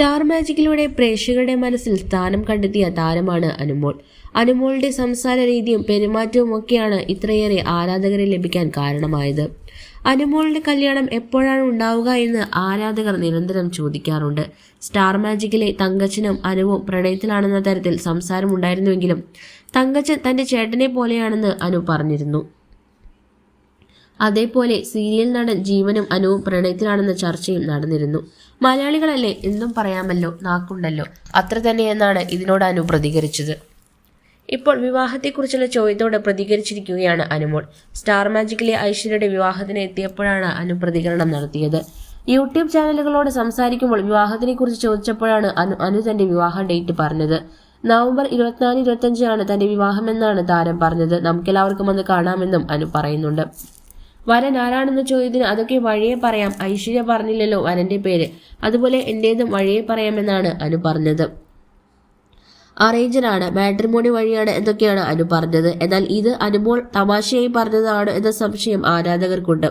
Star മാജിക്കിലൂടെ പ്രേക്ഷകരുടെ മനസ്സിൽ സ്ഥാനം കണ്ടെത്തിയ താരമാണ് അനുമോൾ. അനുമോളുടെ സംസാര രീതിയും പെരുമാറ്റവും ഒക്കെയാണ് ഇത്രയേറെ ആരാധകരെ ലഭിക്കാൻ കാരണമായത്. അനുമോളുടെ കല്യാണം എപ്പോഴാണ് ഉണ്ടാവുക എന്ന് ആരാധകർ നിരന്തരം ചോദിക്കാറുണ്ട്. സ്റ്റാർ മാജിക്കിലെ തങ്കച്ചനും അനുവും പ്രണയത്തിലാണെന്ന തരത്തിൽ സംസാരമുണ്ടായിരുന്നുവെങ്കിലും തങ്കച്ചൻ തന്റെ ചേട്ടനെ പോലെയാണെന്ന് അനു പറഞ്ഞിരുന്നു. അതേപോലെ സീരിയൽ നടൻ ജീവനും അനുവും പ്രണയത്തിലാണെന്ന ചർച്ചയും നടന്നിരുന്നു. മലയാളികളല്ലേ എന്നും പറയാമല്ലോ നാക്കുണ്ടല്ലോ. അത്ര തന്നെയെന്നാണ് ഇതിനോട് അനു പ്രതികരിച്ചത്. ഇപ്പോൾ വിവാഹത്തെക്കുറിച്ചുള്ള ചോദ്യത്തോട് പ്രതികരിച്ചിരിക്കുകയാണ് അനുമോൾ. സ്റ്റാർ മാജിക്കിലെ ഐശ്വര്യയുടെ വിവാഹത്തിന് എത്തിയപ്പോഴാണ് അനു പ്രതികരണം നടത്തിയത്. യൂട്യൂബ് ചാനലുകളോട് സംസാരിക്കുമ്പോൾ വിവാഹത്തിനെക്കുറിച്ച് ചോദിച്ചപ്പോഴാണ് അനു അനു തന്റെ വിവാഹ ഡേറ്റ് പറഞ്ഞത്. നവംബർ ഇരുപത്തിനാല് ഇരുപത്തഞ്ചാണ് തന്റെ വിവാഹമെന്നാണ് താരം പറഞ്ഞത്. നമുക്കെല്ലാവർക്കും അത് കാണാമെന്നും അനു പറയുന്നുണ്ട്. വരൻ ആരാണെന്ന ചോദ്യത്തിന് അതൊക്കെ വഴിയെ പറയാം. ഐശ്വര്യ പറഞ്ഞില്ലല്ലോ വരന്റെ പേര്. അതുപോലെ എന്റേതും വഴിയെ പറയാമെന്നാണ് അനു പറഞ്ഞത്. അറേഞ്ചറാണ്. മാട്രിമോണി വഴിയാണ് എന്നൊക്കെയാണ് അനു പറഞ്ഞത്. എന്നാൽ ഇത് അനുമോൾ തമാശയായി പറഞ്ഞതാണ് എന്ന സംശയം ആരാധകർക്കുണ്ട്.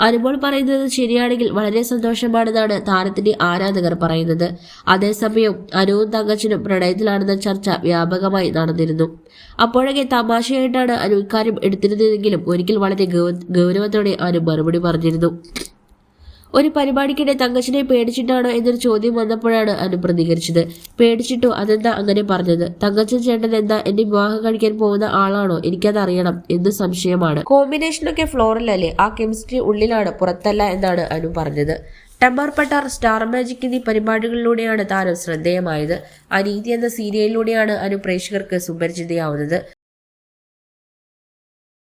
അനുമോൾ പറയുന്നത് ശരിയാണെങ്കിൽ വളരെ സന്തോഷമാണെന്നാണ് താരത്തിന്റെ ആരാധകർ പറയുന്നത്. അതേസമയം അനുവും തങ്കച്ചനും പ്രണയത്തിലാണെന്ന ചർച്ച വ്യാപകമായി നടന്നിരുന്നു. അപ്പോഴൊക്കെ തമാശയായിട്ടാണ് അനു ഇക്കാര്യം എടുത്തിരുന്നതെങ്കിലും ഒരിക്കൽ വളരെ ഗൗരവത്തോടെ അനു മറുപടി പറഞ്ഞിരുന്നു. ഒരു പരിപാടിക്കിടെ തങ്കച്ചനെ പേടിച്ചിട്ടാണോ എന്നൊരു ചോദ്യം വന്നപ്പോഴാണ് അനു പ്രതികരിച്ചത്. പേടിച്ചിട്ടോ അതെന്താ അങ്ങനെ പറഞ്ഞത്? തങ്കച്ചൻ ചേട്ടൻ എന്താ എന്റെ വിവാഹം കഴിക്കാൻ പോകുന്ന ആളാണോ? എനിക്കത് അറിയണം എന്ന് സംശയമാണ്. കോമ്പിനേഷനൊക്കെ ഫ്ലോറിലല്ലേ ആ കെമിസ്ട്രി ഉള്ളിലാണ് പുറത്തല്ല എന്നാണ് അനു പറഞ്ഞത്. ടമ്പാർ പട്ടാർ സ്റ്റാർ മാജിക് എന്നീ പരിപാടികളിലൂടെയാണ് താരം ശ്രദ്ധേയമായത്. അനീതി എന്ന സീരിയലിലൂടെയാണ് അനു പ്രേക്ഷകർക്ക് സുപരിചിതയാവുന്നത്.